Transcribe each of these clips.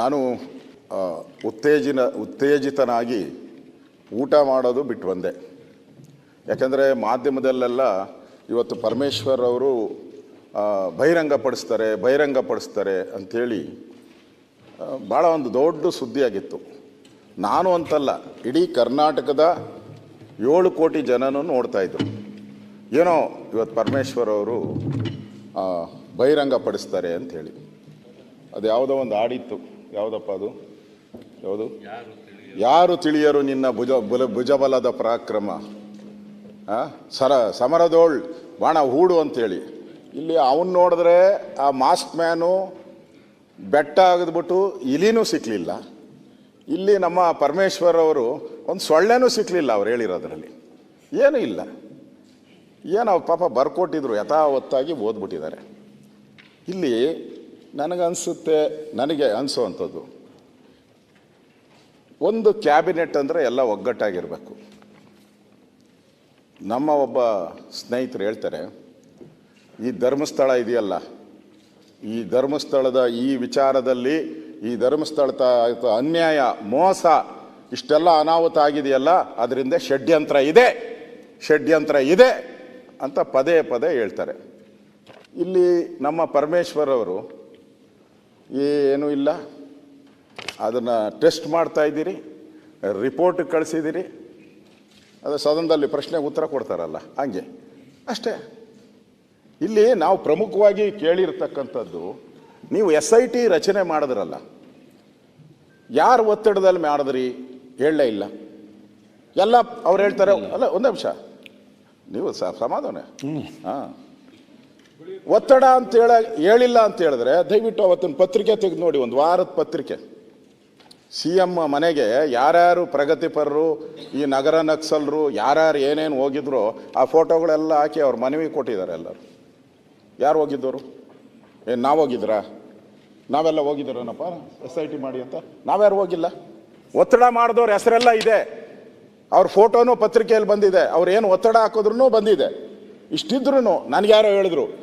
ನಾನು ಉತ್ತೇಜಿನ, ಉತ್ತೇಜಿತನಾಗಿ ಊಟ ಮಾಡೋದು ಬಿಟ್ಟು ಬಂದೆ. ಯಾಕೆಂದರೆ ಮಾಧ್ಯಮದಲ್ಲೆಲ್ಲ ಇವತ್ತು ಪರಮೇಶ್ವರ್ ಅವರು ಬಹಿರಂಗಪಡಿಸ್ತಾರೆ ಬಹಿರಂಗಪಡಿಸ್ತಾರೆ ಅಂಥೇಳಿ ಭಾಳ ಒಂದು ದೊಡ್ಡ ಸುದ್ದಿಯಾಗಿತ್ತು. ನಾನು ಅಂತಲ್ಲ, ಇಡೀ ಕರ್ನಾಟಕದ ಏಳು ಕೋಟಿ ಜನನೂ ನೋಡ್ತಾ ಇದ್ದರು ಏನೋ ಇವತ್ತು ಪರಮೇಶ್ವರ್ ಅವರು ಬಹಿರಂಗ ಬಹಿರಂಗಪಡಿಸ್ತಾರೆ ಅಂಥೇಳಿ. ಅದು ಯಾವುದೋ ಒಂದು ಹಾಡಿತ್ತು ಯಾವುದಪ್ಪ ಅದು? ಯಾವುದು? ಯಾರು ತಿಳಿಯರು? ನಿನ್ನ ಭುಜ ಬುಲ ಭುಜಬಲದ ಪರಾಕ್ರಮ? ಸರ ಸಮರದೋಳ್ ಬಾಣ ಹೂಡು ಅಂತೇಳಿ. ಇಲ್ಲಿ ಅವನು ನೋಡಿದ್ರೆ ಆ ಮಾಸ್ಕ್ ಮ್ಯಾನು ಬೆಟ್ಟ ಆಗಿದ್ಬಿಟ್ಟು ಇಲಿನೂ ಸಿಕ್ಕಲಿಲ್ಲ ಇಲ್ಲಿ ನಮ್ಮ ಪರಮೇಶ್ವರ್ ಅವರು ಒಂದು ಸೊಳ್ಳೆನೂ ಸಿಕ್ಕಲಿಲ್ಲ ಅವ್ರು ಹೇಳಿರೋದ್ರಲ್ಲಿ. ಏನೂ ಇಲ್ಲ. ಏನೋ ಪಾಪ ಬರ್ಕೊಟ್ಟಿದ್ರು ಯಥಾವತ್ತಾಗಿ ಓದ್ಬಿಟ್ಟಿದ್ದಾರೆ. ಇಲ್ಲಿ ನನಗನ್ಸುತ್ತೆ, ನನಗೆ ಅನಿಸುವಂಥದ್ದು ಒಂದು ಕ್ಯಾಬಿನೆಟ್ ಅಂದರೆ ಎಲ್ಲ ಒಗ್ಗಟ್ಟಾಗಿರಬೇಕು. ನಮ್ಮ ಒಬ್ಬ ಸ್ನೇಹಿತರು ಹೇಳ್ತಾರೆ, ಈ ಧರ್ಮಸ್ಥಳ ಇದೆಯಲ್ಲ, ಈ ಧರ್ಮಸ್ಥಳದ ಈ ವಿಚಾರದಲ್ಲಿ, ಈ ಧರ್ಮಸ್ಥಳದ ಅನ್ಯಾಯ, ಮೋಸ, ಇಷ್ಟೆಲ್ಲ ಅನಾಹುತ ಆಗಿದೆಯಲ್ಲ, ಅದರಿಂದ ಷಡ್ಯಂತ್ರ ಇದೆ ಷಡ್ಯಂತ್ರ ಇದೆ ಅಂತ ಪದೇ ಪದೇ ಹೇಳ್ತಾರೆ. ಇಲ್ಲಿ ನಮ್ಮ ಪರಮೇಶ್ವರ್ ಅವರು ಏನೂ ಇಲ್ಲ. ಅದನ್ನು ಟೆಸ್ಟ್ ಮಾಡ್ತಾ ಇದ್ದೀರಿ ರಿಪೋರ್ಟ್ ಕಳಿಸಿದ್ದೀರಿ. ಅದು ಸದನದಲ್ಲಿ ಪ್ರಶ್ನೆಗೆ ಉತ್ತರ ಕೊಡ್ತಾರಲ್ಲ ಹಂಗೆ. ಅಷ್ಟೇ. ಇಲ್ಲಿ ನಾವು ಪ್ರಮುಖವಾಗಿ ಕೇಳಿರ್ತಕ್ಕಂಥದ್ದು ನೀವು ಎಸ್ ಐ ಟಿ ರಚನೆ ಮಾಡಿದ್ರಲ್ಲ ಯಾರು ಒತ್ತಡದಲ್ಲಿ ಮಾಡಿದ್ರಿ? ಹೇಳಲೇ ಇಲ್ಲ. ಎಲ್ಲ ಅವ್ರು ಹೇಳ್ತಾರೆ ಅಲ್ಲ ಒಂದು ನಿಮಿಷ. ನೀವು ಸಮಾಧಾನ. ಸಮಾಧಾನ ಹಾಂ. ಒತ್ತಡ ಅಂತ ಹೇಳ, ಹೇಳಿಲ್ಲ ಅಂತ ಹೇಳಿದ್ರೆ ದಯವಿಟ್ಟು ಅವತ್ತಿನ ಪತ್ರಿಕೆ ತೆಗೆದು ನೋಡಿ, ಒಂದು ವಾರದ ಪತ್ರಿಕೆ. ಸಿ ಎಂ ಮನೆಗೆ ಯಾರ್ಯಾರು ಪ್ರಗತಿಪರರು, ಈ ನಗರ ನಕ್ಸಲರು, ಯಾರ್ಯಾರು ಏನೇನು ಹೋಗಿದ್ರು ಆ ಫೋಟೋಗಳೆಲ್ಲ ಹಾಕಿ ಅವ್ರ ಮನವಿ ಕೊಟ್ಟಿದ್ದಾರೆ ಎಲ್ಲರು. ಯಾರು ಹೋಗಿದ್ದವರು? ಏನು ನಾವು ಹೋಗಿದ್ರಾ? ನಾವೆಲ್ಲ ಹೋಗಿದ್ದೀರೇನಪ್ಪ? ಎಸ್ ಐ ಟಿ ಮಾಡಿ ಅಂತ? ನಾವ್ಯಾರು ಹೋಗಿಲ್ಲ? ಒತ್ತಡ ಮಾಡಿದವ್ರ ಹೆಸರೆಲ್ಲ ಇದೆ. ಅವ್ರ ಫೋಟೋನು ಪತ್ರಿಕೆಯಲ್ಲಿ ಬಂದಿದೆ. ಅವ್ರು ಏನು ಒತ್ತಡ ಹಾಕಿದ್ರು ಬಂದಿದೆ. ಇಷ್ಟಿದ್ರು ನನಗ್ಯಾರೋ ಹೇಳಿದ್ರು.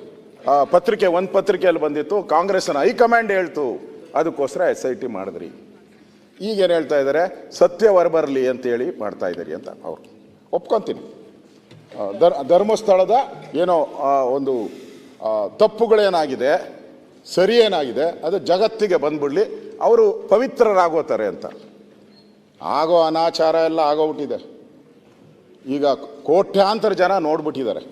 ಪತ್ರಿಕೆ ಒಂದು ಪತ್ರಿಕೆಯಲ್ಲಿ ಬಂದಿತ್ತು. ಕಾಂಗ್ರೆಸ್ನ ಹೈಕಮಾಂಡ್ ಹೇಳ್ತು. ಅದಕ್ಕೋಸ್ಕರ ಎಸ್ ಐ ಟಿ ಮಾಡಿದ್ರಿ. ಈಗೇನು ಹೇಳ್ತಾ ಇದ್ದಾರೆ ಸತ್ಯ ಹೊರಬರಲಿ ಅಂತೇಳಿ ಮಾಡ್ತಾ ಇದ್ದೀರಿ ಅಂತ ಅವರು. ಒಪ್ಕೊತೀನಿ. ಧರ್, ಧರ್ಮಸ್ಥಳದ ಏನೋ ಒಂದು ತಪ್ಪುಗಳೇನಾಗಿದೆ ಸರಿ ಏನಾಗಿದೆ ಅದು ಜಗತ್ತಿಗೆ ಬಂದ್ಬಿಡಲಿ. ಅವರು ಪವಿತ್ರರಾಗೋತಾರೆ ಅಂತ. ಆಗೋ ಅನಾಚಾರ ಎಲ್ಲ ಆಗೋಗ್ಬಿಟ್ಟಿದೆ. ಈಗ ಕೋಟ್ಯಾಂತರ ಜನ ನೋಡ್ಬಿಟ್ಟಿದ್ದಾರೆ.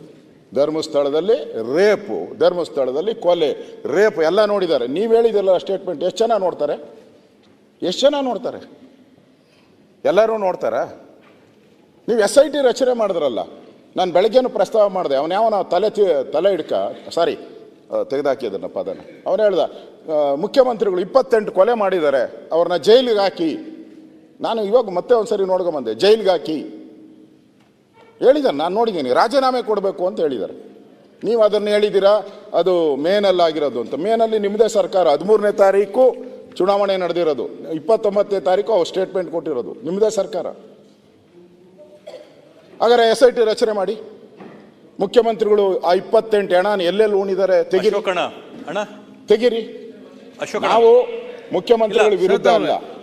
ಧರ್ಮಸ್ಥಳದಲ್ಲಿ ರೇಪು, ಧರ್ಮಸ್ಥಳದಲ್ಲಿ ಕೊಲೆ, ರೇಪು ಎಲ್ಲ ನೋಡಿದ್ದಾರೆ. ನೀವು ಹೇಳಿದಿಲ್ಲ ಸ್ಟೇಟ್ಮೆಂಟ್ ಎಷ್ಟು ಜನ ನೋಡ್ತಾರೆ? ಎಷ್ಟು ಜನ ನೋಡ್ತಾರೆ? ಎಲ್ಲರೂ ನೋಡ್ತಾರಾ? ನೀವು ಎಸ್ ಐ ಟಿ ರಚನೆ ಮಾಡಿದ್ರಲ್ಲ, ನಾನು ಬೆಳಗ್ಗೆನೂ ಪ್ರಸ್ತಾವ ಮಾಡಿದೆ, ಅವನು ಯಾವನ ತಲೆ ತಲೆ ಹಿಡ್ಕ, ಸಾರಿ ತೆಗೆದಾಕಿದ್ದನ್ನ ಪದನ. ಅವನು ಹೇಳ್ದ ಮುಖ್ಯಮಂತ್ರಿಗಳು ಇಪ್ಪತ್ತೆಂಟು ಕೊಲೆ ಮಾಡಿದ್ದಾರೆ, ಅವ್ರನ್ನ ಜೈಲಿಗೆ ಹಾಕಿ. ನಾನು ಇವಾಗ ಮತ್ತೆ ಒಂದ್ಸರಿ ನೋಡ್ಕೊಂಬಂದೆ ಜೈಲಿಗೆ ಹಾಕಿ. ಹೇಳಿದ್ದಾರೆ ನಾನು ನೋಡಿದ್ದೀನಿ ರಾಜೀನಾಮೆ ಕೊಡಬೇಕು ಅಂತ ಹೇಳಿದ್ದಾರೆ ನೀವು ಅದನ್ನು ಹೇಳಿದ್ದೀರಾ ಅದು ಮೇನಲ್ಲಿ ಆಗಿರೋದು ಅಂತ. ಮೇನಲ್ಲಿ ನಿಮ್ಮದೇ ಸರ್ಕಾರ ಹದಿಮೂರನೇ ತಾರೀಕು ಚುನಾವಣೆ ನಡೆದಿರೋದು. ಇಪ್ಪತ್ತೊಂಬತ್ತನೇ ತಾರೀಕು ಅವ್ರು ಸ್ಟೇಟ್ಮೆಂಟ್ ಕೊಟ್ಟಿರೋದು. ನಿಮ್ಮದೇ ಸರ್ಕಾರ. ಹಾಗಾದ್ರೆ ಎಸ್ ಐ ಟಿ ರಚನೆ ಮಾಡಿ. ಮುಖ್ಯಮಂತ್ರಿಗಳು ಆ ಇಪ್ಪತ್ತೆಂಟು ಹಣ ಎಲ್ಲೆಲ್ಲಿ ಉಣಿದಾರೆ? ತೆಗಿರಿ. ತೆಗಿರಿ. ನಾವು ಮುಖ್ಯಮಂತ್ರಿಗಳ ವಿರುದ್ಧ ಅಲ್ಲ.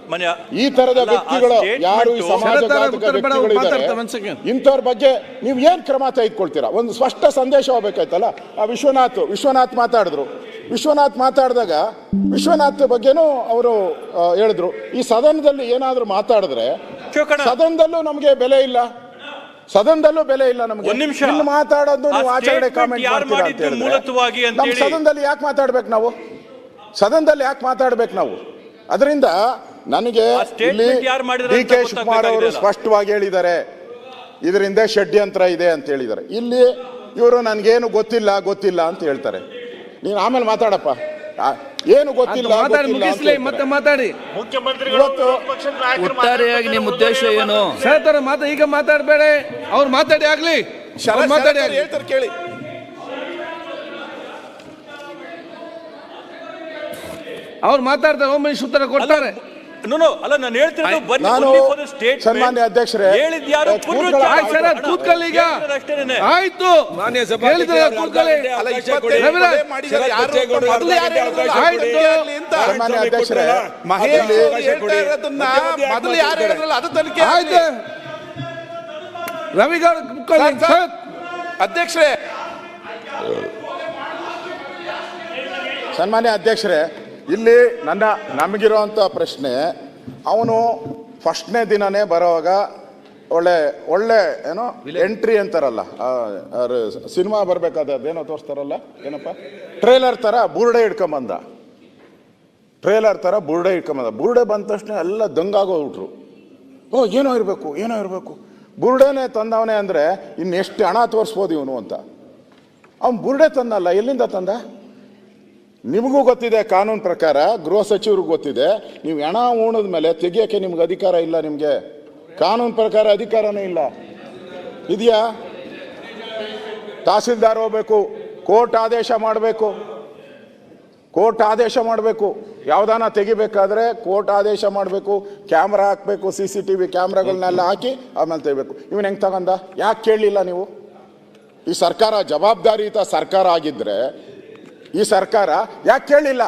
ಈ ತರದ ವ್ಯಕ್ತಿಗಳು ಯಾರು ಈ ಸಮಾಜಘಾತಕ ಉತ್ತರ ಬೇಡ, ವ್ಯಕ್ತಿಗಳು ಇದ್ದಾರೆ ಒಂದ್ ಇಂಥವ್ರ ಬಗ್ಗೆ ನೀವು ಏನ್ ಕ್ರಮ ತೆಗೆದುಕೊಳ್ತೀರಾ? ಒಂದು ಸ್ಪಷ್ಟ ಸಂದೇಶ ಹೋಗ್ಬೇಕಾಯ್ತಲ್ಲ? ಆ ವಿಶ್ವನಾಥ್ ವಿಶ್ವನಾಥ್ ಮಾತಾಡಿದ್ರು. ವಿಶ್ವನಾಥ್ ಮಾತಾಡಿದಾಗ ವಿಶ್ವನಾಥ್ ಬಗ್ಗೆನೂ ಅವರು ಹೇಳಿದ್ರು. ಈ ಸದನದಲ್ಲಿ ಏನಾದ್ರು ಮಾತಾಡಿದ್ರೆ ಸದನದಲ್ಲೂ ನಮಗೆ ಬೆಲೆ ಇಲ್ಲ. ಸದನದಲ್ಲೂ ಬೆಲೆ ಇಲ್ಲ ನಮಗೆ. ಒಂದ್ ನಿಮಿಷ. ಮಾತಾಡೋದು ನೀವು ಆಚರಣೆ ಕಾಮೆಂಟ್ ಮಾಡ್ತೀರಾ ಅಂತ ಹೇಳಿದ್ರೆ. ನಮ್ಮ ಸದನದಲ್ಲಿ ಯಾಕೆ ಮಾತಾಡ್ಬೇಕು ನಾವು? ಸದನದಲ್ಲಿ ಯಾಕೆ ಮಾತಾಡ್ಬೇಕು ನಾವು? ಅದರಿಂದ ನನಗೆ ಇಲ್ಲಿ ಯಾರು ಮಾಡಿದ್ರು ಡಿ ಅಂತ ಕೆ ಶಿವಕುಮಾರ್ ಅವರು? ಸ್ಪಷ್ಟವಾಗಿ ಹೇಳಿದ್ದಾರೆ. ಇದರಿಂದ ಷಡ್ಯಂತ್ರ ಇದೆ ಅಂತ ಹೇಳಿದ್ದಾರೆ. ಇಲ್ಲಿ ಇವರು ನನಗೇನು ಗೊತ್ತಿಲ್ಲ ಗೊತ್ತಿಲ್ಲ ಅಂತ ಹೇಳ್ತಾರೆ. ನೀನು ಆಮೇಲೆ ಮಾತಾಡಪ್ಪ. ಆ, ಏನು ಗೊತ್ತಿಲ್ಲ ಮುಖ್ಯಮಂತ್ರಿ ಮತ್ತೆ. ಮಾತಾಡಿ. ಒಟ್ಟಾರೆಯಾಗಿ ನಿಮ್ಮ ಉದ್ದೇಶ ಏನು? ಹೇಳ್ತಾರೆ ಮಾತಾ ಈಗ ಮಾತಾಡಬೇಡ. ಅವ್ರು ಮಾತಾಡಿ ಆಗ್ಲಿ. ಅವ್ರು ಮಾತಾಡಿ ಹೇಳ್ತಾರೆ ಕೇಳಿ. ಅವ್ರು ಮಾತಾಡ್ತಾರೆ ಒಮ್ಮೆ ಉತ್ತರ ಕೊಡ್ತಾರೆ. ನೋ ನೋ ಅಲ್ಲ ನಾನು ಹೇಳ್ತಿರೋದು ಬನ್ನಿ ನಾನು ಸ್ಟೇಟ್ ಸನ್ಮಾನ್ಯ ಅಧ್ಯಕ್ಷರೇ, ಹೇಳಿದ್ ಯಾರು? ಕೂತ್ಕೊಳ್ಳಿ. ಪುನರುಚ್ಚಾರ ಆಯ್ತು ಸರ್ ಕೂತ್ಕೊಳ್ಳಿ ಈಗ ಆಯ್ತು. ಮಾನ್ಯ ಹೇಳಿದ್ರೆ ಸಭಾಧ್ಯಕ್ಷರೇ, ಕೂತ್ಕೊಳ್ಳಿ. ಅಲ್ಲ, ಇಪ್ಪತ್ತೈದು ಮಾಡಿ ಕೊಲೆ ಮಾಡಿದ್ದಾರೆ, ಯಾರು ಬಚ್ಚೇಗೌಡರು ಮೊದಲು ಯಾರು ಆಯ್ತು. ಅಂತ. ಸನ್ಮಾನ್ಯ ಅಧ್ಯಕ್ಷರೇ, ಮಹೇಶ್ ಅದರಲ್ಲಿ- ಅವರು ಹೇಳ್ತಾ ಇರೋದನ್ನ ಮೊದಲು ಯಾರು ಹೇಳಿದ್ರಲ್ಲ ಅದು ತನಿಖೆ ಆಯ್ತು. ರವಿಗೌಡ ಕೂತ್ಕೊಳ್ಳಿ. ಸರ್. ಅಧ್ಯಕ್ಷರೇ. ಸನ್ಮಾನ್ಯ ಅಧ್ಯಕ್ಷರೇ ಇಲ್ಲಿ ನನ್ನ ನಮಗಿರುವಂಥ ಪ್ರಶ್ನೆ, ಅವನು ಫಸ್ಟ್ನೇ ದಿನನೇ ಬರೋವಾಗ ಒಳ್ಳೆ ಒಳ್ಳೆ ಏನೋ ಎಂಟ್ರಿ ಅಂತಾರಲ್ಲ ಸಿನಿಮಾ ಬರಬೇಕಾದ ಅದೇನೋ ತೋರಿಸ್ತಾರಲ್ಲ, ಏನಪ್ಪ? ಟ್ರೇಲರ್ ಥರ ಬುರುಡೆ ಹಿಡ್ಕೊಂಬಂದ. ಟ್ರೇಲರ್ ಥರ ಬುರುಡೆ ಇಟ್ಕೊಂಬಂದ ಬುರುಡೆ ಬಂದ ತಕ್ಷಣ ಎಲ್ಲ ದಂಗಾಗೋಗ್ಬಿಟ್ರು. ಓ, ಏನೋ ಇರಬೇಕು ಏನೋ ಇರಬೇಕು. ಬುರುಡೆನೇ ತಂದವನೇ ಅಂದರೆ ಇನ್ನು ಎಷ್ಟು ಹಣ ತೋರಿಸ್ಬೋದು ಇವನು ಅಂತ. ಅವ್ನು ಬುರುಡೆ ತಂದಲ್ಲ, ಎಲ್ಲಿಂದ ತಂದ? ನಿಮಗೂ ಗೊತ್ತಿದೆ ಕಾನೂನು ಪ್ರಕಾರ, ಗೃಹ ಸಚಿವರಿಗೂ ಗೊತ್ತಿದೆ. ನೀವು ಹೆಣ ಉಣದ ಮೇಲೆ ತೆಗಿಯೋಕ್ಕೆ ನಿಮ್ಗೆ ಅಧಿಕಾರ ಇಲ್ಲ ನಿಮಗೆ. ಕಾನೂನು ಪ್ರಕಾರ ಅಧಿಕಾರನೇ ಇಲ್ಲ. ಇದೆಯಾ? ತಹಸೀಲ್ದಾರ್ ಹೋಗ್ಬೇಕು, ಕೋರ್ಟ್ ಆದೇಶ ಮಾಡಬೇಕು. ಕೋರ್ಟ್ ಆದೇಶ ಮಾಡಬೇಕು. ಯಾವ್ದಾನ ತೆಗಿಬೇಕಾದ್ರೆ ಕೋರ್ಟ್ ಆದೇಶ ಮಾಡಬೇಕು, ಕ್ಯಾಮ್ರಾ ಹಾಕಬೇಕು ಸಿ ಸಿ ಟಿ ವಿ ಕ್ಯಾಮ್ರಾಗಳನ್ನೆಲ್ಲ ಹಾಕಿ ಆಮೇಲೆ ತೆಗಿಬೇಕು. ಇವನು ಹೆಂಗೆ ತಗೊಂಡ ಯಾಕೆ ಕೇಳಲಿಲ್ಲ ನೀವು? ಈ ಸರ್ಕಾರ ಜವಾಬ್ದಾರಿಯುತ ಸರ್ಕಾರ ಆಗಿದ್ರೆ ಈ ಸರ್ಕಾರ? ಯಾಕೆ ಕೇಳಿಲ್ಲ?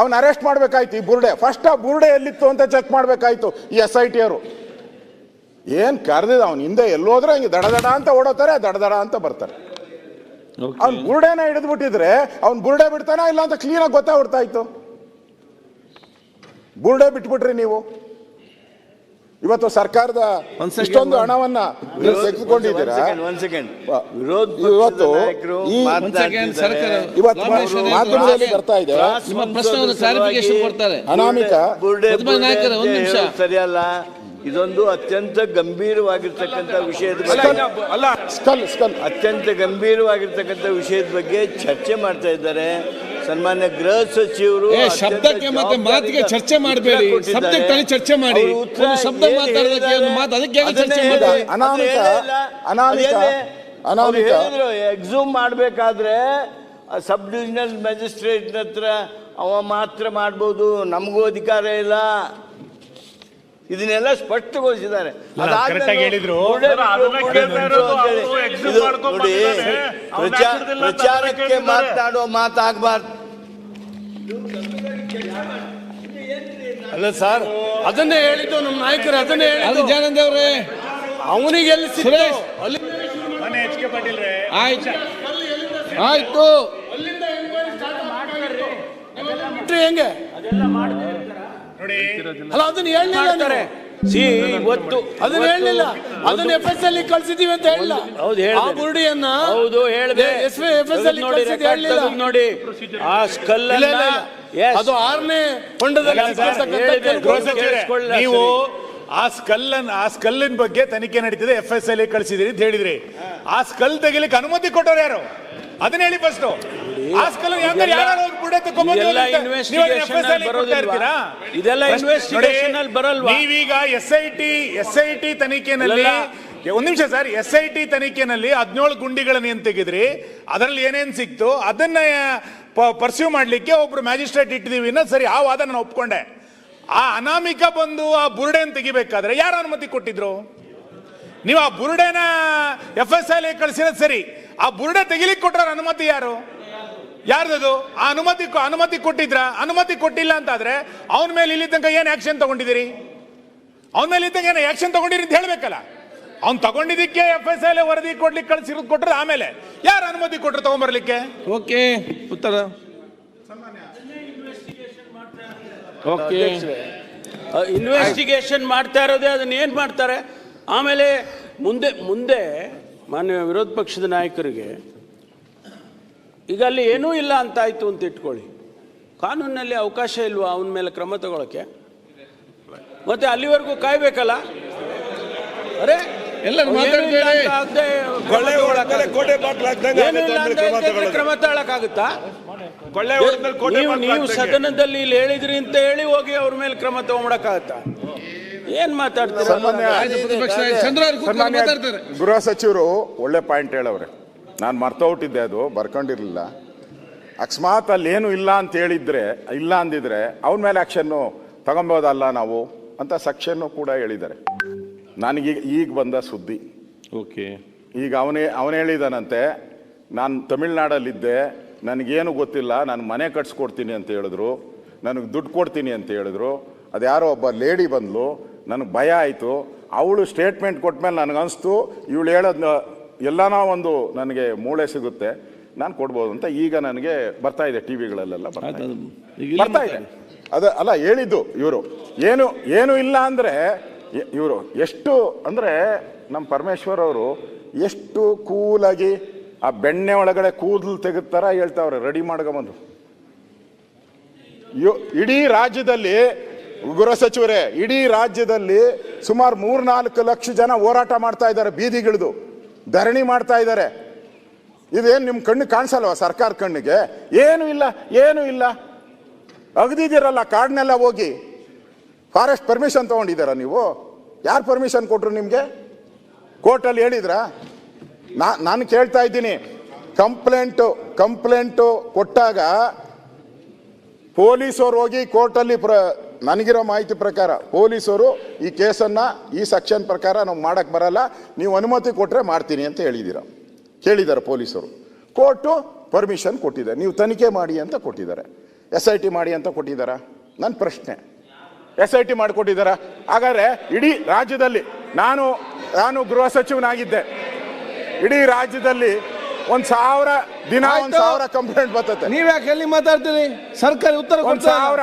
ಅವನ್ ಅರೆಸ್ಟ್ ಮಾಡ್ಬೇಕಾಯ್ತು ಈ ಬುರ್ಡೆ. ಫಸ್ಟ್ ಆ ಬುರ್ಡೆ ಎಲ್ಲಿತ್ತು ಅಂತ ಚೆಕ್ ಮಾಡ್ಬೇಕಾಯ್ತು ಈ ಎಸ್ ಐ ಟಿ ಅವರು. ಏನ್ ಕರೆದಿದ ಅವ್ನ? ಹಿಂದೆ ಎಲ್ಲೋದ್ರೆ ಹಂಗೆ ದಡ ದಡ ಅಂತ ಓಡೋತಾರೆ ದಡ ದಡ ಅಂತ ಬರ್ತಾರೆ. ಅವ್ನ ಬುರ್ಡೆನ ಹಿಡಿದು ಬಿಟ್ಟಿದ್ರೆ ಅವ್ನ ಬುರ್ಡೆ ಬಿಡ್ತಾನ ಇಲ್ಲ ಅಂತ ಕ್ಲೀನಾಗಿ ಗೊತ್ತಾಗ್ಬಿಡ್ತಾ ಇತ್ತು? ಬುರ್ಡೆ ಬಿಟ್ಬಿಟ್ರಿ ನೀವು. ಇವತ್ತು ಸರ್ಕಾರದ ಇಷ್ಟೊಂದು ಹಣವನ್ನ ತೆಗೆದುಕೊಂಡಿದ್ದೀರಾ? ಒಂದ್ ಸೆಕೆಂಡ್ ವ- ವಿರೋಧ ಇವತ್ತು ಇವತ್ತು ಮಾಧ್ಯಮದಲ್ಲಿ ಬರ್ತಾ ಇದೆ. ಅನಾಮಿಕ. ಸರಿಯಲ್ಲ. ಇದೊಂದು ಅತ್ಯಂತ ಗಂಭೀರವಾಗಿರ್ತಕ್ಕಂಥ ವಿಷಯದ ಬಗ್ಗೆ ಅಲ್ಲ. ಸ್ಕಲ್ ಸ್ಕಲ್ ಅತ್ಯಂತ ಗಂಭೀರವಾಗಿರ್ತಕ್ಕಂಥ ವಿಷಯದ ಬಗ್ಗೆ ಚರ್ಚೆ ಮಾಡ್ತಾ ಇದ್ದಾರೆ. ಸನ್ಮಾನ್ಯ ಗೃಹ ಸಚಿವರು ಏ, ಶಬ್ದಕ್ಕೆ ಮತ್ತೆ ಮಾತಿಗೆ ಚರ್ಚೆ ಮಾಡಬೇಡಿ. ಸಬ್ಜೆಕ್ಟ್ ಅಲ್ಲಿ ಚರ್ಚೆ ಮಾಡಿ. ಒಂದು ಶಬ್ದ ಮಾತಾಡೋದಕ್ಕೆ ಒಂದು ಮಾತು ಅದಕ್ಕೆ ಚರ್ಚೆ ಮಾಡಿ ಅನಾಮಿಕ. ಅನಾಮಿಕ, ಅನಾಮಿಕ. ಹೇಳಿದ್ರು ಎಕ್ಸೂಮ್ ಮಾಡಬೇಕಾದ್ರೆ ಸಬ್ ಡಿವಿಷನಲ್ ಮ್ಯಾಜಿಸ್ಟ್ರೇಟ್ ಹತ್ರ ಅವ ಮಾತ್ರ ಮಾಡ್ಬೋದು ನಮಗೂ ಅಧಿಕಾರ ಇಲ್ಲ. ಇದನ್ನೆಲ್ಲ ಸ್ಪಷ್ಟಗೊಳಿಸಿದ್ದಾರೆ. ಪ್ರಚಾರಕ್ಕೆ. ಮಾತನಾಡುವ ಮಾತಾಗಬಾರ್ದು. ಅಲ್ಲ ಸರ್ ಅದನ್ನೇ ಹೇಳಿದ್ದು ನಮ್ಮ ನಾಯಕರು ಅದನ್ನೇ ಅದು ಹೇಳಿದ್ದು ಅವ್ರೆ? ಅವನಿಗೆ ಎಲ್ಲಿ? ಸುರೇಶ್. ಅಲ್ಲಿ ಆಯ್ತು. ಹೆಂಗೆ? ನೋಡಿ. ಅಲ್ಲ ಅದನ್ನ ಹೇಳಿ. ಸಿ ಇವತ್ತು ಅದನ್ನ ಹೇಳಲಿಲ್ಲ. ಅದನ್ನ ಎಫ್ ಎಸ್ ಅಲ್ಲಿ ಕಳ್ಸಿದೀವಿ ಅಂತ ಹೇಳಿಲ್ಲ ಹೌದು, ಆ ಹೇಳ್ದೆ. ಬುರುಡಿಯನ್ನ ಹೌದು ಹೇಳ್ದೆ. ಎಸ್ ಎಫ್ ಎಸ್ ಅಲ್ಲಿ ನೋಡಿ ಕಳ್ಸಿದ್ದು record ನೋಡಿ. ಆ ಸ್ಕಲ್ ಇಲ್ಲ, ಇಲ್ಲ, ಇಲ್ಲ. ಅದು ಆರನೇ ಹೊಂಡದಲ್ಲಿ ನೀವು ಆ ಸ್ಕಲ್ಲನ್ ಆ ಸ್ಕಲ್ಲಿನ ಬಗ್ಗೆ ತನಿಖೆ ನಡೀತಿದೆ. ಎಫ್ ಎಸ್ ಎಲ್ ಕಳಿಸಿದಿರಿ ಅಂತ ಹೇಳಿದ್ರಿ. ಆ ಸ್ಕಲ್ ತೆಗಿಲಿಕ್ಕೆ ಅನುಮತಿ ಕೊಟ್ಟವ್ರು ಯಾರು? ಅದನ್ನ ಹೇಳಿ ಫಸ್ಟ್ ಇದೆಲ್ಲ- investigation ಅಲ್ಲಿ ಬರಲ್ವಾ? ನೀವೀಗ S I T S I T ತನಿಖೆನಲ್ಲಿ. ಒಂದ್ ನಿಮಿಷ ಸರ್ ಎಸ್ ಐ ಟಿ ತನಿಖೆನಲ್ಲಿ ಹದಿನೇಳು ಗುಂಡಿಗಳನ್ನ ಏನ್ ತೆಗೆದ್ರಿ. ಅದರಲ್ಲಿ ಏನೇನ್ ಸಿಕ್ತು? ಅದನ್ನ ಪರ್ಸ್ಯೂ ಮಾಡ್ಲಿಕ್ಕೆ ಒಬ್ರು ಮ್ಯಾಜಿಸ್ಟ್ರೇಟ್ ಇಟ್ಟಿದೀವಿ. ಸರಿ ಆ ವಾದ ನಾನು ಒಪ್ಕೊಂಡೆ. ಆ ಅನಾಮಿಕ ಬಂದು ಆ ಬುರುಡೆನ್ ತೆಗಿಬೇಕಾದ್ರೆ ಯಾರು ಅನುಮತಿ ಕೊಟ್ಟಿದ್ರು? ನೀವು ಆ ಬುರುಡೆನ ಎಫ್ ಎಸ್ ಐ ಕಳಿಸಿರೋದು ಸರಿ. ಆ ಬುರುಡೆ ತೆಗಿಲಿಕ್ಕೆ ಕೊಟ್ಟರ ಅನುಮತಿ ಯಾರು? ಯಾರ್ದದು? ಆ ಅನುಮತಿ ಅನುಮತಿ ಕೊಟ್ಟಿದ್ರ? ಅನುಮತಿ ಕೊಟ್ಟಿಲ್ಲ ಅಂತಾದ್ರೆ ಅವನ ಮೇಲೆ ಇಲ್ಲಿ ತನಕ ಏನು ಆಕ್ಷನ್ ತಗೊಂಡಿದ್ದೀರಿ? ಅವನ ಮೇಲೆ ಇಲ್ಲಿ ತನಕ ಏನು ಆಕ್ಷನ್ ತಗೊಂಡಿರಿ ಅಂತ ಹೇಳ್ಬೇಕಲ್ಲ. ಅವ್ನು ತಗೊಂಡಿದ್ದಕ್ಕೆ ಎಫ್ ಎಸ್ ಐ ವರದಿ ಕೊಡ್ಲಿಕ್ಕೆ ಕಳ್ಸಿರೋದು ಕೊಟ್ಟರೆ ಆಮೇಲೆ. ಯಾರು ಅನುಮತಿ ಕೊಟ್ಟರು ತಗೊಂಬರ್ಲಿಕ್ಕೆ? ಓಕೆ ಉತ್ತರ. ಓಕೆ. ಇನ್ವೆಸ್ಟಿಗೇಷನ್ ಮಾಡ್ತಾ ಇರೋದೇ ಅದನ್ನ ಏನು ಮಾಡ್ತಾರೆ? ಆಮೇಲೆ ಮುಂದೆ ಮುಂದೆ ಮಾನ್ಯ ವಿರೋಧ ಪಕ್ಷದ ನಾಯಕರಿಗೆ ಈಗ ಅಲ್ಲಿ ಏನೂ ಇಲ್ಲ ಅಂತ ಆಯ್ತು ಅಂತ ಇಟ್ಕೊಳ್ಳಿ. ಕಾನೂನಿನಲ್ಲಿ ಅವಕಾಶ ಇಲ್ವಾ ಅವನ ಮೇಲೆ ಕ್ರಮ ತಗೊಳಕ್ಕೆ? ಮತ್ತೆ ಅಲ್ಲಿವರೆಗೂ ಕಾಯ್ಬೇಕಲ್ಲ? ಅರೆ ಅಂದ್ರೆ ಕ್ರಮ ನೀವು ನೀವು ಸದನದಲ್ಲಿ ಇಲ್ಲಿ ಹೇಳಿದ್ರಿ ಅಂತ ಹೇಳಿ ಹೋಗಿ ಅವ್ರ ಮೇಲೆ ಕ್ರಮ ತಗೊಂಡಕ್ಕಾಗತ್ತಾ ಏನ್ ಮಾತಾಡ್ತಾರೆ. ಗೃಹ ಸಚಿವರು ಒಳ್ಳೆ ಪಾಯಿಂಟ್ ಹೇಳವ್ರೆ. ನಾನು ಮರ್ತೋಗ್ಬಿಟ್ಟಿದ್ದೆ ಅದು ಬರ್ಕೊಂಡಿರಲಿಲ್ಲ. ಅಕಸ್ಮಾತ್ ಅಲ್ಲಿ ಏನು ಇಲ್ಲ ಅಂತ ಹೇಳಿದ್ರೆ ಇಲ್ಲ ಅಂದಿದ್ರೆ ಅವನ ಮೇಲೆ ಆ್ಯಕ್ಷನ್ನು ತಗೊಬೋದಲ್ಲ ನಾವು ಅಂತ ಸಕ್ಷನ್ನು ಕೂಡ ಹೇಳಿದ್ದಾರೆ. ನನಗೀಗ ಈಗ ಬಂದ ಸುದ್ದಿ. ಓಕೆ. ಈಗ ಅವನೇ ಅವನು ಹೇಳಿದಾನಂತೆ ನಾನು ತಮಿಳ್ನಾಡಲ್ಲಿದ್ದೆ ನನಗೇನು ಗೊತ್ತಿಲ್ಲ ನಾನು ಮನೆ ಕಟ್ಸ್ಕೊಡ್ತೀನಿ ಅಂತ ಹೇಳಿದ್ರು ನನಗೆ ದುಡ್ಡು ಕೊಡ್ತೀನಿ ಅಂತ ಹೇಳಿದ್ರು ಅದು ಯಾರೋ ಒಬ್ಬ ಲೇಡಿ ಬಂದ್ಲು ನನಗೆ ಭಯ ಆಯಿತು ಅವಳು ಸ್ಟೇಟ್ಮೆಂಟ್ ಕೊಟ್ಟ ಮೇಲೆ ನನಗನ್ನಿಸ್ತು ಇವಳು ಹೇಳೋದು ಎಲ್ಲನೋ ಒಂದು ನನಗೆ ಮೂಳೆ ಸಿಗುತ್ತೆ ನಾನು ಕೊಡ್ಬೋದು ಅಂತ ಈಗ ನನಗೆ ಬರ್ತಾ ಇದೆ ಟಿ ವಿಗಳಲ್ಲೆಲ್ಲ ಬರ್ತಾ ಇದೆ. ಅದ ಅಲ್ಲ ಹೇಳಿದ್ದು ಇವರು. ಏನು ಏನು ಇಲ್ಲ ಅಂದರೆ ಇವರು ಎಷ್ಟು ಅಂದರೆ ನಮ್ಮ ಪರಮೇಶ್ವರ್ ಅವರು ಎಷ್ಟು ಕೂಲಾಗಿ ಆ ಬೆಣ್ಣೆ ಒಳಗಡೆ ಕೂದಲು ತೆಗುತ್ತಾರ ಹೇಳ್ತಾವ್ರೆ ರೆಡಿ ಮಾಡ್ಕೊಂಬಂದು ಇಡೀ ರಾಜ್ಯದಲ್ಲಿ ಗೃಹ ಸಚಿವರೇ ಇಡೀ ರಾಜ್ಯದಲ್ಲಿ ಸುಮಾರು ಮೂರ್ನಾಲ್ಕು ಲಕ್ಷ ಜನ ಹೋರಾಟ ಮಾಡ್ತಾ ಇದ್ದಾರೆ ಬೀದಿಗಿಳಿದು. ಧರಣಿ ಮಾಡ್ತಾ ಇದ್ದಾರೆ. ಇದೇನು ನಿಮ್ಮ ಕಣ್ಣು ಕಾಣಿಸಲ್ವಾ ಸರ್ಕಾರ ಕಣ್ಣಿಗೆ? ಏನು ಇಲ್ಲ ಏನು ಇಲ್ಲ. ಅಗದಿದ್ದೀರಲ್ಲ ಕಾಡನ್ನೆಲ್ಲ ಹೋಗಿ. ಫಾರೆಸ್ಟ್ ಪರ್ಮಿಷನ್ ತಗೊಂಡಿದ್ದೀರಾ ನೀವು? ಯಾರು ಪರ್ಮಿಷನ್ ಕೊಟ್ರು ನಿಮಗೆ? ಕೋರ್ಟಲ್ಲಿ ಹೇಳಿದ್ರಾ? ನಾ, ನಾನು ಕೇಳ್ತಾ ಇದ್ದೀನಿ. ಕಂಪ್ಲೇಂಟು ಕಂಪ್ಲೇಂಟು ಕೊಟ್ಟಾಗ ಪೊಲೀಸವ್ರು ಹೋಗಿ ಕೋರ್ಟಲ್ಲಿ ಪ್ರ ನನಗಿರೋ ಮಾಹಿತಿ ಪ್ರಕಾರ ಪೊಲೀಸರು ಈ ಕೇಸನ್ನು ಈ ಸೆಕ್ಷನ್ ಪ್ರಕಾರ ನಾವು ಮಾಡೋಕ್ಕೆ ಬರಲ್ಲ. ನೀವು ಅನುಮತಿ ಕೊಟ್ಟರೆ ಮಾಡ್ತೀನಿ ಅಂತ ಹೇಳಿದ್ದೀರ ಕೇಳಿದ್ದಾರೆ ಪೊಲೀಸರು. ಕೋರ್ಟು ಪರ್ಮಿಷನ್ ಕೊಟ್ಟಿದೆ. ನೀವು ತನಿಖೆ ಮಾಡಿ ಅಂತ ಕೊಟ್ಟಿದ್ದಾರೆ. ಎಸ್ ಐ ಟಿ ಮಾಡಿ ಅಂತ ಕೊಟ್ಟಿದ್ದಾರಾ? ನನ್ನ ಪ್ರಶ್ನೆ. ಎಸ್ ಐ ಟಿ ಮಾಡಿಕೊಟ್ಟಿದ್ದಾರಾ? ಹಾಗಾದ್ರೆ ಇಡೀ ರಾಜ್ಯದಲ್ಲಿ ನಾನು ನಾನು ಗೃಹ ಸಚಿವನಾಗಿದ್ದೆ. ಇಡೀ ರಾಜ್ಯದಲ್ಲಿ ಒಂದು ಸಾವಿರ ದಿನ ಒಂದು. ಸಾವಿರ ಕಂಪ್ಲೇಂಟ್ ಬರ್ತದೆ ನೀವ್ ಯಾಕೆ ಎಲ್ಲಿ ಮಾತಾಡ್ತೀರಿ? ಸರ್ಕಾರಿ ಉತ್ತರ ಸಾವಿರ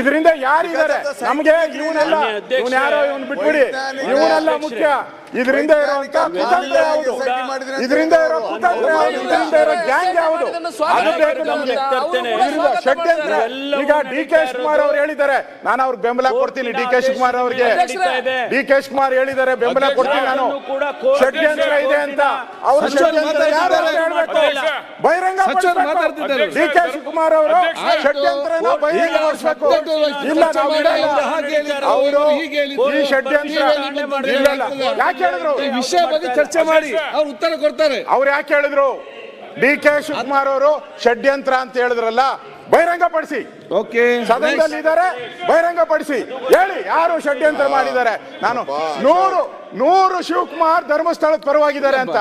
ಇದರಿಂದ ಯಾರಿದ್ದಾರೆ? ನಮಗೆ ಇವನೆಲ್ಲ ಇವನ್ ಯಾರೋ ಇವನ್ ಬಿಟ್ಬಿಡಿ. ಇವನೆಲ್ಲ ಮುಖ್ಯ. ಇದರಿಂದ ಇದರಿಂದ ಇರೋ ಹೇಳಿದ್ರು. ಕುತಂತ್ರ ಇದರಿಂದ ಇರೋ ಗ್ಯಾಂಗ್ ಯಾವುದು? ಅದು ಬೇಕು ನಮಗೆ. ಇದರಿಂದ ಷಡ್ಯಂತ್ರ ಈಗ ಡಿ ಕೆ ಶಿವಕುಮಾರ್ ಅವ್ರು ಹೇಳಿದ್ದಾರೆ. ನಾನು ಅವ್ರಿಗೆ ಬೆಂಬಲ ಕೊಡ್ತೀನಿ ಡಿ ಕೆ ಶಿವಕುಮಾರ್ ಅವರಿಗೆ. ಡಿ ಕೆ ಶಿವಕುಮಾರ್ ಹೇಳಿದ್ದಾರೆ ಬೆಂಬಲ ಕೊಡ್ತೀನಿ ನಾನು. ಷಡ್ಯಂತ್ರ ಇದೆ ಅಂತ. ಅವರು ಷಡ್ಯಂತ್ರ ಯಾರು. ಹೇಳ್ಬೇಕು? ಬಹಿರಂಗ. ಡಿ ಕೆ ಶಿವಕುಮಾರ್ ಅವರು ಷಡ್ಯಂತ್ರನ ಬಹಿರಂಗಪಡಿಸಬೇಕು ಇಲ್ಲ ನಾವು ಅವರು. ಈ ಷಡ್ಯಂತ್ರ ಯಾಕೆ ಇಲ್ಲ. ಯಾಕೆ ಹೇಳಿದ್ರು ಈ ವಿಷಯ ಬಗ್ಗೆ ಚರ್ಚೆ ಮಾಡಿ. ಅವ್ರು ಉತ್ತರ ಕೊಡ್ತಾರೆ. ಅವ್ರು ಯಾಕೆ ಹೇಳಿದ್ರು ಡಿ ಕೆ ಶಿವಕುಮಾರ್ ಅವರು ಷಡ್ಯಂತ್ರ ಅಂತ ಹೇಳಿದ್ರಲ್ಲ ಬಹಿರಂಗಪಡಿಸಿ. ಓಕೆ ಸದನದಲ್ಲಿ ಇದ್ದಾರೆ ಬಹಿರಂಗಪಡಿಸಿ. ಹೇಳಿ ಯಾರು ಷಡ್ಯಂತ್ರ ಮಾಡಿದ್ದಾರೆ? ನಾನು ನೂರು ನೂರು ಶಿವಕುಮಾರ್ ಧರ್ಮಸ್ಥಳದ ಪರವಾಗಿದ್ದಾರೆ ಅಂತ.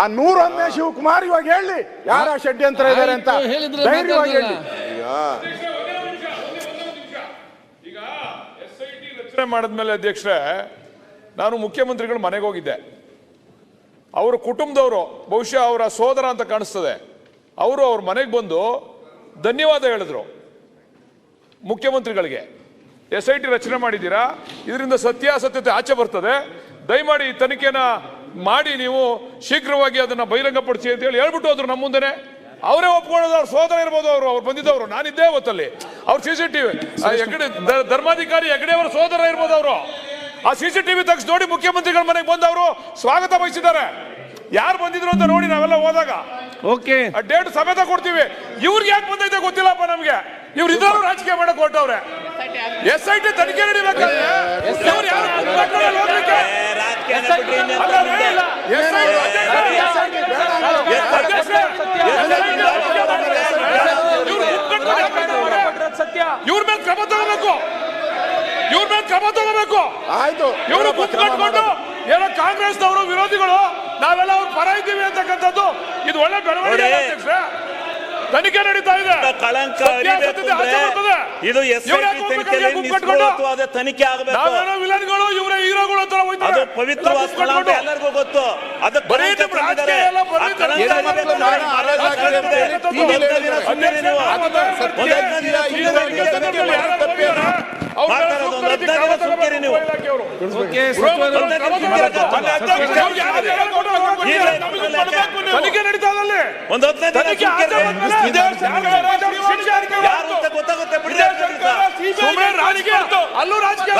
ಆ ನೂರೊಂದನೇ ಶಿವಕುಮಾರ್ ಇವಾಗ ಹೇಳಿ ಯಾರ ಷಡ್ಯಂತ್ರ ಇದ್ದಾರೆ ಅಂತ. ಆಯ್ತು, ಹೇಳಿದ್ರೆ ಧೈರ್ಯವಾಗಿ ಹೇಳಿ. ಮಾಡಿದ್ಮೇಲೆ ಅಧ್ಯಕ್ಷರೇ ನಾನು ಮುಖ್ಯಮಂತ್ರಿಗಳು ಮನೆಗೆ ಹೋಗಿದ್ದೆ. ಅವರ ಕುಟುಂಬದವರು, ಬಹುಶಃ ಅವರ ಸೋದರ ಅಂತ ಕಾಣಿಸ್ತದೆ. ಅವರು ಅವ್ರ ಮನೆಗೆ ಬಂದು ಧನ್ಯವಾದ ಹೇಳಿದ್ರು ಮುಖ್ಯಮಂತ್ರಿಗಳಿಗೆ. ಎಸ್ ಐ ಟಿ ರಚನೆ ಮಾಡಿದ್ದೀರಾ? ಇದರಿಂದ ಸತ್ಯಾಸತ್ಯತೆ ಆಚೆ ಬರ್ತದೆ. ದಯಮಾಡಿ ಈ ತನಿಖೆನ ಮಾಡಿ ನೀವು ಶೀಘ್ರವಾಗಿ ಅದನ್ನ ಬಹಿರಂಗಪಡಿಸಿ ಅಂತ ಹೇಳಿ ಹೇಳ್ಬಿಟ್ಟು ಹೋದ್ರು ನಮ್ಮ ಮುಂದೆನೆ. ಅವರೇ ಒಪ್ಕೊಳ್ಳೋದು, ಅವ್ರ ಸೋದರ ಇರ್ಬೋದು, ಅವರು ಅವ್ರು ಬಂದಿದ್ದವರು. ನಾನಿದ್ದೆ ಅವತ್ತಲ್ಲಿ. ಅವ್ರು ಸಿ ಸಿ ಟಿವಿ ವಿ. ಧರ್ಮಾಧಿಕಾರಿ ಹೆಗಡೆ ಅವರ ಸೋದರ ಇರ್ಬೋದು ಅವರು. ಆ ಸಿ ಸಿ ಟಿವಿ ತಗ್ಸಿ ನೋಡಿ ಮುಖ್ಯಮಂತ್ರಿಗಳ ಮನೆಗೆ ಬಂದವರು ಸ್ವಾಗತ ಬಯಸಿದ್ದಾರೆ. ಯಾರು ಬಂದಿದ್ರು ಅಂತ ನೋಡಿ ನಾವೆಲ್ಲ ಹೋದಾಗ. ಓಕೆ. ಆ ಡೇಟ್ ಸಮೇತ ಕೊಡ್ತೀವಿ. ಇವ್ರಿಗೆ ಯಾಕೆ ಬಂದೈತೆ ಗೊತ್ತಿಲ್ಲಪ್ಪ ನಮ್ಗೆ. ಇವ್ರು ಇದ್ರೂ ರಾಜಕೀಯ ಮಾಡಕ್ ಹೊರಟವ್ರೆ. ಎಸ್ ಐ ಟಿ ತನಿಖೆ ನಡಿಬೇಕಾದ್ರೆ ಇವ್ರು ಯಾರು? ಇವ್ರ ಮೇಲೆ ಕ್ರಮ ತಗೋಬೇಕು. ಇವ್ರ ಮೇಲೆ ಕ್ರಮ ತಗೋಬೇಕು. ಆಯ್ತು. ಇವರು ಕುತ್ಕೊಂಡು ಏನೋ ಕಾಂಗ್ರೆಸ್ನವರು ವಿರೋಧಿಗಳು ನಾವೆಲ್ಲ ಅವ್ರು ಪರ ಇದ್ದೀವಿ ಅಂತಕ್ಕಂಥದ್ದು ಇದು ಒಳ್ಳೆ ಬೆಳವಣಿಗೆ ಅಧ್ಯಕ್ಷರೇ? ತನಿಖೆ ನಡೀತಾ ಇದೆ. ಕಳಂಕ. ಇದು ತನಿಖೆ ಆಗಬೇಕು. ವಿಲನ್ಗಳು ಇವರೇ ಹೀರೋಗಳು ಅಂತ ಅದು ಪವಿತ್ರವಾದ ಸ್ಥಳ ಅಂತ ಎಲ್ಲರಿಗೂ ಗೊತ್ತು. ಅದು ಬರೀ ಕಳಂಕ ತನಿಖೆ ನಡೀತಾ ಇದೆ ಒಂದು ಗೊತ್ತಾಗುತ್ತೆ ರಾಜಕೀಯ ಅಲ್ಲೂ ರಾಜಕೀಯ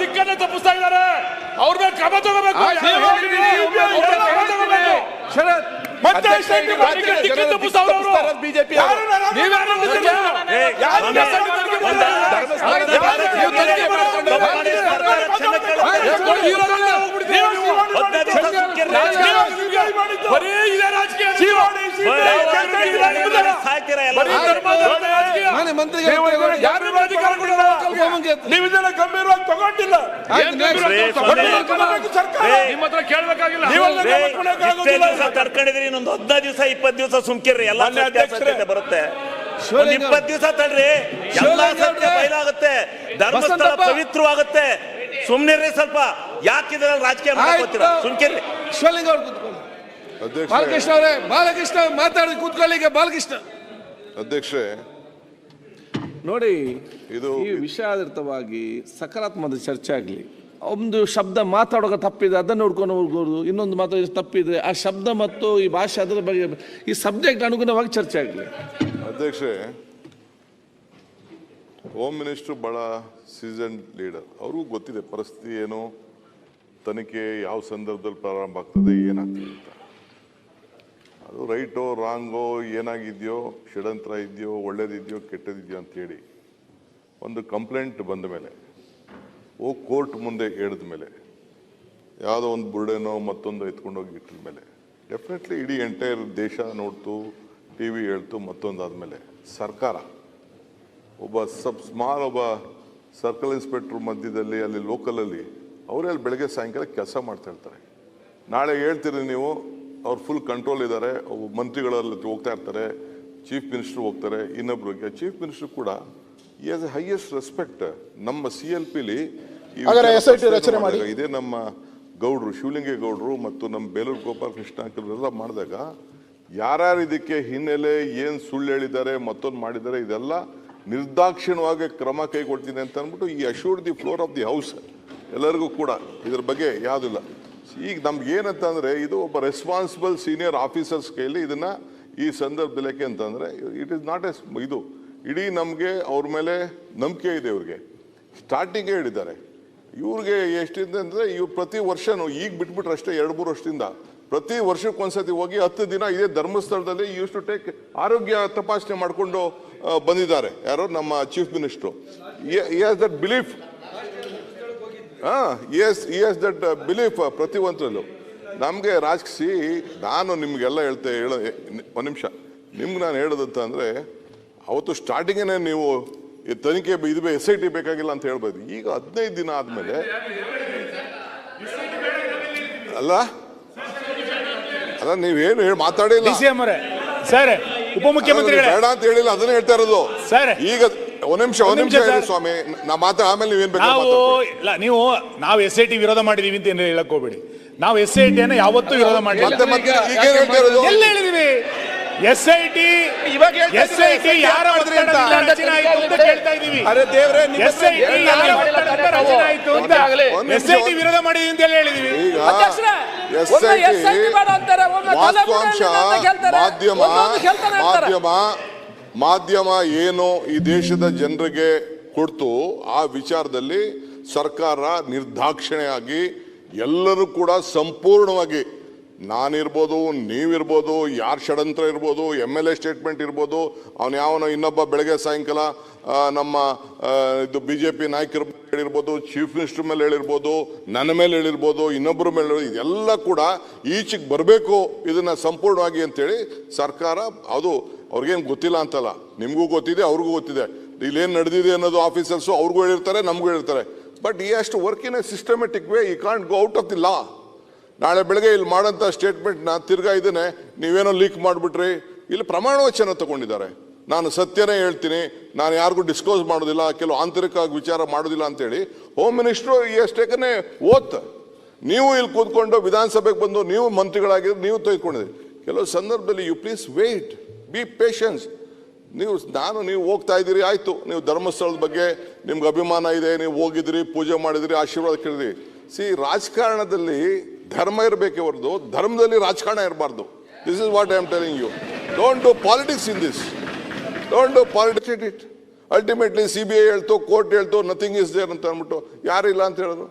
ದಿಕ್ಕನ್ನೇ ತಪ್ಪಿಸ್ತಾ ಇದ್ದಾರೆ. ಅವ್ರ ಮೇಲೆ ಕ್ರಮ ತಗೋಬೇಕು. ಶರತ್ ಮತ್ತೆ ಬಿಜೆಪಿ BJP ಅವರು. ಯಾರು ರಾಜಕಾರಣ ಕೊಡಲ್ಲ? ನೀವು ಗಂಭೀರವಾಗಿ ತಗೊಂಡಿಲ್ಲ ಸರ್ಕಾರ. ನಿಮ್ಮ ಹತ್ರ ಕೇಳಬೇಕಾಗಿಲ್ಲ ತಡ್ಕೊಂಡಿದ್ರಿ ಇನ್ನೊಂದು ಹದಿನೈದು ದಿವಸ ಇಪ್ಪತ್ತು ದಿವಸ ಸುಮ್ಕಿರ್ರಿ. ಎಲ್ಲ ಮಾನ್ಯ ಸತ್ಯಾಸತ್ಯತೆ ಅಧ್ಯಕ್ಷರೇ. ಬರುತ್ತೆ. ಒಂದ್ ಶಿವಲಿಂಗ ಇಪ್ಪತ್ತು ದಿವಸ ತಡ್ರಿ. ಎಲ್ಲ ಶಿವಲಿಂಗ ಸತ್ಯ ಅವ್ರೆ. ಬಯಲಾಗುತ್ತೆ. ಧರ್ಮಸ್ಥಳ. ಪವಿತ್ರವಾಗುತ್ತೆ. ಸುಮ್ನಿರ್ರಿ ಸ್ವಲ್ಪ. ಯಾಕಿದ್ರೆ ರಾಜಕೀಯ ಮಾಡ್ಕೋತೀರಾ ಸುಮ್ಕಿರ್ರಿ. ಶಿವಲಿಂಗ ಅವ್ರು ಕೂತ್ಕೊಳ್ಳಿ. ಬಾಲಕೃಷ್ಣ ಅವರೇ ಬಾಲಕೃಷ್ಣ ಮಾತಾಡಿ ಕೂತ್ಕೊಳ್ಳಿ ಈಗ ಬಾಲಕೃಷ್ಣ. ಅಧ್ಯಕ್ಷ ನೋಡಿ ಇದು ಈ ವಿಷಯಾಧಾರಿತವಾಗಿ ಸಕಾರಾತ್ಮಕ ಚರ್ಚೆ ಆಗಲಿ. ಒಂದು ಶಬ್ದ ಮಾತಾಡೋಕೆ ತಪ್ಪಿದೆ, ಅದನ್ನು ನೋಡ್ಕೊಂಡು ಹೋಗೋದು, ಇನ್ನೊಂದು ಮಾತಾಡೋ ತಪ್ಪಿದೆ, ಆ ಶಬ್ದ ಮತ್ತು ಈ ಭಾಷೆ ಅದರ ಬಗ್ಗೆ ಈ ಸಬ್ಜೆಕ್ಟ್ ಅನುಗುಣವಾಗಿ ಚರ್ಚೆ ಆಗಲಿ. ಅಧ್ಯಕ್ಷೆ ಹೋಮ್ ಮಿನಿಸ್ಟ್ರು ಭಾಳ ಸೀಸನ್ ಲೀಡರ್ ಅವ್ರಿಗೂ ಗೊತ್ತಿದೆ ಪರಿಸ್ಥಿತಿ ಏನು, ತನಿಖೆ ಯಾವ ಸಂದರ್ಭದಲ್ಲಿ ಪ್ರಾರಂಭ ಆಗ್ತದೆ, ಏನಾಗ್ತದೆ ಅಂತ. ಅದು ರೈಟೋ, ರಾಂಗೋ, ಏನಾಗಿದೆಯೋ, ಷಡ್ಯಂತ್ರ ಇದೆಯೋ, ಒಳ್ಳೇದಿದೆಯೋ, ಕೆಟ್ಟದಿದೆಯೋ ಅಂತೇಳಿ ಒಂದು ಕಂಪ್ಲೇಂಟ್ ಬಂದ ಮೇಲೆ ಹೋಗಿ ಕೋರ್ಟ್ ಮುಂದೆ ಹೇಳಿದ ಮೇಲೆ, ಯಾವುದೋ ಒಂದು ಬುರ್ಡೆನೋ ಮತ್ತೊಂದು ಎತ್ಕೊಂಡೋಗಿ ಇಟ್ಟಿದ ಮೇಲೆ ಡೆಫಿನೆಟ್ಲಿ ಇಡೀ ಎಂಟೈರ್ ದೇಶ ನೋಡ್ತು ಟಿ ವಿ ಹೇಳ್ತು, ಮತ್ತೊಂದು ಆದಮೇಲೆ ಸರ್ಕಾರ, ಒಬ್ಬ ಸಬ್ ಸ್ಮಾಲ್ ಒಬ್ಬ ಸರ್ಕಲ್ ಇನ್ಸ್ಪೆಕ್ಟ್ರ್ ಮಧ್ಯದಲ್ಲಿ, ಅಲ್ಲಿ ಲೋಕಲಲ್ಲಿ ಅವರೇ ಅಲ್ಲಿ ಬೆಳಗ್ಗೆ ಸಾಯಂಕಾಲ ಕೆಲಸ ಮಾಡ್ತಾ ಇರ್ತಾರೆ. ನಾಳೆ ಹೇಳ್ತೀರಿ ನೀವು, ಅವ್ರು ಫುಲ್ ಕಂಟ್ರೋಲ್ ಇದ್ದಾರೆ ಮಂತ್ರಿಗಳಲ್ಲಿ ಹೋಗ್ತಾ ಇರ್ತಾರೆ ಚೀಫ್ ಮಿನಿಸ್ಟರ್ ಹೋಗ್ತಾರೆ ಇನ್ನೊಬ್ರಿಗೆ ಚೀಫ್ ಮಿನಿಸ್ಟರ್ ಕೂಡ ಈ ಆಸ್ ಹೈಯೆಸ್ಟ್ ರೆಸ್ಪೆಕ್ಟ್ ನಮ್ಮ ಸಿ ಎಲ್ ಪಿಲಿ ರಚನೆ ಮಾಡಿ. ಇದೇ ನಮ್ಮ ಗೌಡ್ರು ಶಿವಲಿಂಗೇಗೌಡರು ಮತ್ತು ನಮ್ಮ ಬೇಲೂರು ಗೋಪಾಲ ಕೃಷ್ಣ ಎಲ್ಲ ಮಾಡಿದಾಗ ಯಾರ್ಯಾರು ಇದಕ್ಕೆ ಹಿನ್ನೆಲೆ ಏನು ಸುಳ್ಳು ಹೇಳಿದ್ದಾರೆ ಮತ್ತೊಂದು ಮಾಡಿದ್ದಾರೆ ಇದೆಲ್ಲ ನಿರ್ದಾಕ್ಷಿಣ್ಯವಾಗಿ ಕ್ರಮ ಕೈಗೊಳ್ತೀನಿ ಅಂತ ಅಂದ್ಬಿಟ್ಟು ಈ assure the floor of the house ಎಲ್ಲರಿಗೂ ಕೂಡ ಇದ್ರ ಬಗ್ಗೆ ಯಾವುದಿಲ್ಲ ಈಗ ನಮ್ಗೆ ಏನಂತ ಅಂದ್ರೆ ಇದು ಒಬ್ಬ ರೆಸ್ಪಾನ್ಸಿಬಲ್ ಸೀನಿಯರ್ ಆಫೀಸರ್ಸ್ ಕೈಯಲ್ಲಿ ಇದನ್ನ ಈ ಸಂದರ್ಭದಲ್ಲಿ ಯಾಕೆ ಅಂತಂದ್ರೆ ಇಟ್ ಇಸ್ ನಾಟ್ ಎಸ್ ಇದು ಇಡೀ ನಮಗೆ ಅವ್ರ ಮೇಲೆ ನಂಬಿಕೆ ಇದೆ ಇವ್ರಿಗೆ. ಸ್ಟಾರ್ಟಿಂಗೇ ಹೇಳಿದ್ದಾರೆ. ಇವ್ರಿಗೆ ಎಷ್ಟಿದೆ ಅಂದರೆ ಇವ್ರು ಪ್ರತಿ ವರ್ಷನೂ ಈಗ ಬಿಟ್ಬಿಟ್ರೆ ಅಷ್ಟೇ ಎರಡು, ಮೂರು ವರ್ಷದಿಂದ. ಪ್ರತಿ ವರ್ಷಕ್ಕೊಂದ್ಸತಿ ಹೋಗಿ ಹತ್ತು ದಿನ ಇದೇ ಧರ್ಮಸ್ಥಳದಲ್ಲಿ ಯೂಸ್ ಟು ಟೇಕ್ ಆರೋಗ್ಯ ತಪಾಸಣೆ ಮಾಡಿಕೊಂಡು ಬಂದಿದ್ದಾರೆ. ಯಾರೋ ನಮ್ಮ chief minister yes that belief ಹಾಂ ಎಸ್ ಎಸ್ ದಟ್ ಬಿಲೀಫ್ ಪ್ರತಿ ಒಂದ್ರಲ್ಲೂ. ನಮಗೆ ರಾಜಕೀಯ ನಾನು ನಿಮಗೆಲ್ಲ ಹೇಳ್ತೆ, ಹೇಳ ಒಂದು ನಿಮಿಷ. ನಿಮ್ಗೆ ನಾನು ಹೇಳೋದಂತ ಅಂದ್ರೆ ಅವತ್ತು ಸ್ಟಾರ್ಟಿಂಗೇನೆ ನೀವು ತನಿಖೆ ಇದು ಎಸ್ ಐ ಟಿ ಬೇಕಾಗಿಲ್ಲ ಅಂತ ಹೇಳ್ಬೋದು. ಈಗ ಹದಿನೈದು ದಿನ ಆದ್ಮೇಲೆ ಅಲ್ಲ? ಅಲ್ಲ ನೀವೇನು ಹೇಳಿ ಮಾತಾಡಿಲ್ಲ ಸರ್ ಉಪಮುಖ್ಯಮಂತ್ರಿಗಳೇ. ಬೇಡ ಅಂತ ಹೇಳಿಲ್ಲ ಅದನ್ನೇ ಹೇಳ್ತಾ ಇರೋದು. ಸರ್. ಈಗ ಒಂದ್ ನಿಮಿಷ ಒಂದ್ ನಿಮಿಷ ಹೇಳಿ ಸ್ವಾಮಿ. ನಾ ಮಾತಾ ಆಮೇಲೆ ನೀವೇನ್ ಬೇಕಾದ್ರೂ ನಾವು. ಇಲ್ಲ ನೀವು ನಾವು ಎಸ್ ಐ ಟಿ ವಿರೋಧ ಮಾಡಿದೀವಿ ಅಂತ ಏನು ಹೇಳಕ್ ಹೋಗ್ಬೇಡಿ. ನಾವು ಎಸ್ ಐ ಟಿ ಅನ್ನ ಯಾವತ್ತೂ ವಿರೋಧ ಮಾಡಿಲ್ಲ ಮತ್ತೆ ಮತ್ತೆ ಈಗ ಏನ್ ಹೇಳ್ತಾ ಇರೋದು? ಎಲ್ಲ ಹೇಳಿದೀವಿ? ಎಸ್ ಐ ಟಿ ಇವಾಗ ಎಸ್ ಐ ಟಿ ಯಾರ ರಚನೆ ಆಯ್ತು ಅಂತ ಕೇಳ್ತಾ ಇದೀವಿ ಅರೆ ದೇವ್ರೆ ಎಸ್ ಐ ಟಿ ಯಾರ ರಚನೆ ಆಯ್ತು ಅಂತ ಎಸ್ ಐ ಟಿ ವಿರೋಧ ಮಾಡಿ ಅಂತ ಹೇಳಿ ಹೇಳಿದೀವಿ. ಮಾಧ್ಯಮ. ಮಾಧ್ಯಮ ಮಾಧ್ಯಮ ಏನು ಈ ದೇಶದ ಜನರಿಗೆ ಕೊಡ್ತು ಆ ವಿಚಾರದಲ್ಲಿ ಸರ್ಕಾರ ನಿರ್ದಾಕ್ಷಿಣ್ಯವಾಗಿ ಎಲ್ಲರೂ ಕೂಡ ಸಂಪೂರ್ಣವಾಗಿ ನಾನಿರ್ಬೋದು, ನೀವಿರ್ಬೋದು, ಯಾರು ಷಡಂತ್ರ ಇರ್ಬೋದು ಎಂ ಎಲ್ ಎ ಸ್ಟೇಟ್ಮೆಂಟ್ ಇರ್ಬೋದು, ಅವನು ಯಾವನೋ ಇನ್ನೊಬ್ಬ ಬೆಳಗ್ಗೆ ಸಾಯಂಕಾಲ ನಮ್ಮ ಇದು ಬಿ ಜೆ ಪಿ ನಾಯಕರ ಹೇಳಿರ್ಬೋದು ಚೀಫ್ ಮಿನಿಸ್ಟರ್ ಮೇಲೆ ಹೇಳಿರ್ಬೋದು, ನನ್ನ ಮೇಲೆ ಹೇಳಿರ್ಬೋದು ಇನ್ನೊಬ್ಬರ ಮೇಲೆ ಇದೆಲ್ಲ ಕೂಡ ಈಚೆಗೆ ಬರಬೇಕು, ಇದನ್ನು ಸಂಪೂರ್ಣವಾಗಿ ಅಂತೇಳಿ ಸರ್ಕಾರ, ಅದು ಅವ್ರಿಗೇನು ಗೊತ್ತಿಲ್ಲ ಅಂತಲ್ಲ. ನಿಮಗೂ ಗೊತ್ತಿದೆ, ಅವ್ರಿಗೂ ಗೊತ್ತಿದೆ. ಇಲ್ಲೇನು ನಡೆದಿದೆ ಅನ್ನೋದು ಆಫೀಸರ್ಸು ಅವ್ರಿಗೂ ಹೇಳಿರ್ತಾರೆ, ನಮಗೂ ಹೇಳಿರ್ತಾರೆ. ಬಟ್ ಈ ಅಷ್ಟು work in a systematic way ಈ can't go out of the law ನಾಳೆ ಬೆಳಗ್ಗೆ ಇಲ್ಲಿ ಮಾಡೋಂಥ ಸ್ಟೇಟ್ಮೆಂಟ್ನ ತಿರ್ಗಾ ಇದನ್ನೇ ನೀವೇನೋ ಲೀಕ್ ಮಾಡಿಬಿಟ್ರಿ. ಇಲ್ಲಿ ಪ್ರಮಾಣ ವಚನ ತಗೊಂಡಿದ್ದಾರೆ. ನಾನು ಸತ್ಯನೇ ಹೇಳ್ತೀನಿ, ನಾನು ಯಾರಿಗೂ ಡಿಸ್ಕ್ಲೋಸ್ ಮಾಡೋದಿಲ್ಲ, ಕೆಲವು ಆಂತರಿಕವಾಗಿ ವಿಚಾರ ಮಾಡೋದಿಲ್ಲ ಅಂತೇಳಿ. ಹೋಮ್ ಮಿನಿಸ್ಟ್ರು ಎಷ್ಟೇಕನೇ ಓತ್ ನೀವು ಇಲ್ಲಿ ಕೂತ್ಕೊಂಡು ವಿಧಾನಸಭೆಗೆ ಬಂದು, ನೀವು ಮಂತ್ರಿಗಳಾಗಿದ್ದು ನೀವು ತೆಗೆದುಕೊಂಡಿದ್ದೀರಿ ಕೆಲವು ಸಂದರ್ಭದಲ್ಲಿ you please wait be patience ನೀವು, ನಾನು, ನೀವು ಹೋಗ್ತಾ ಇದ್ದೀರಿ, ಆಯಿತು. ನೀವು ಧರ್ಮಸ್ಥಳದ ಬಗ್ಗೆ, ನಿಮ್ಗೆ ಅಭಿಮಾನ ಇದೆ, ನೀವು ಹೋಗಿದ್ರಿ, ಪೂಜೆ ಮಾಡಿದ್ರಿ, ಆಶೀರ್ವಾದ ಕೇಳಿದ್ರಿ. ಸಿ ರಾಜಕಾರಣದಲ್ಲಿ ಧರ್ಮ ಇರಬೇಕೆ ಹೊರತು, ಧರ್ಮದಲ್ಲಿ ರಾಜಕಾರಣ ಇರಬಾರ್ದು. This is what I am telling you don't do politics in this don't do politics it it ultimately C B I ಹೇಳ್ತು ಕೋರ್ಟ್ ಹೇಳ್ತು ನಥಿಂಗ್ ಇಸ್ ದೇರ್ ಅಂತ ಅಂದ್ಬಿಟ್ಟು ಯಾರಿಲ್ಲ ಅಂತ ಹೇಳಿದ್ರು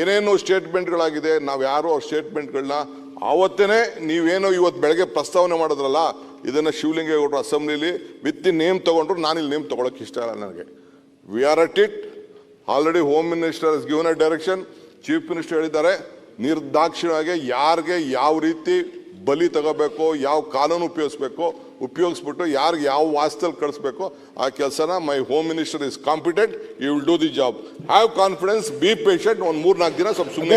ಏನೇನು ಸ್ಟೇಟ್ಮೆಂಟ್ಗಳಾಗಿದೆ ನಾವು ಯಾರು ಅವ್ರ ಸ್ಟೇಟ್ಮೆಂಟ್ಗಳನ್ನ ಆವತ್ತೇ ನೀವೇನೋ ಇವತ್ತು ಬೆಳಗ್ಗೆ ಪ್ರಸ್ತಾವನೆ ಮಾಡಿದ್ರಲ್ಲ, ಇದನ್ನು ಶಿವಲಿಂಗೇಗೌಡರು ಅಸೆಂಬ್ಲಿಲಿ ವಿತ್ ನೇಮ್ ತೊಗೊಂಡ್ರು ನಾನು ಇಲ್ಲಿ ನೇಮ್ ತೊಗೊಳಕ್ಕೆ ಇಷ್ಟ ಇಲ್ಲ ನನಗೆ. We are at it already home minister given a direction chief minister ಹೇಳಿದ್ದಾರೆ. ನಿರ್ದಾಕ್ಷಿಣ್ಯವಾಗಿ ಯಾರಿಗೆ ಯಾವ ರೀತಿ ಬಲಿ ತಗೋಬೇಕು, ಯಾವ ಕಾನೂನು ಉಪಯೋಗಿಸ್ಬೇಕು, ಉಪಯೋಗಿಸ್ಬಿಟ್ಟು ಯಾರಿಗೆ ಯಾವ ವಾಸ್ತಲ್ಲಿ ಕಳಿಸ್ಬೇಕು ಆ ಕೆಲಸನ my home minister is competent, you will do the job. Have confidence, be patient, ಒಂದು ಮೂರ್ನಾಲ್ಕು ದಿನ ಸ್ವಲ್ಪ ಸುಮ್ಮನೆ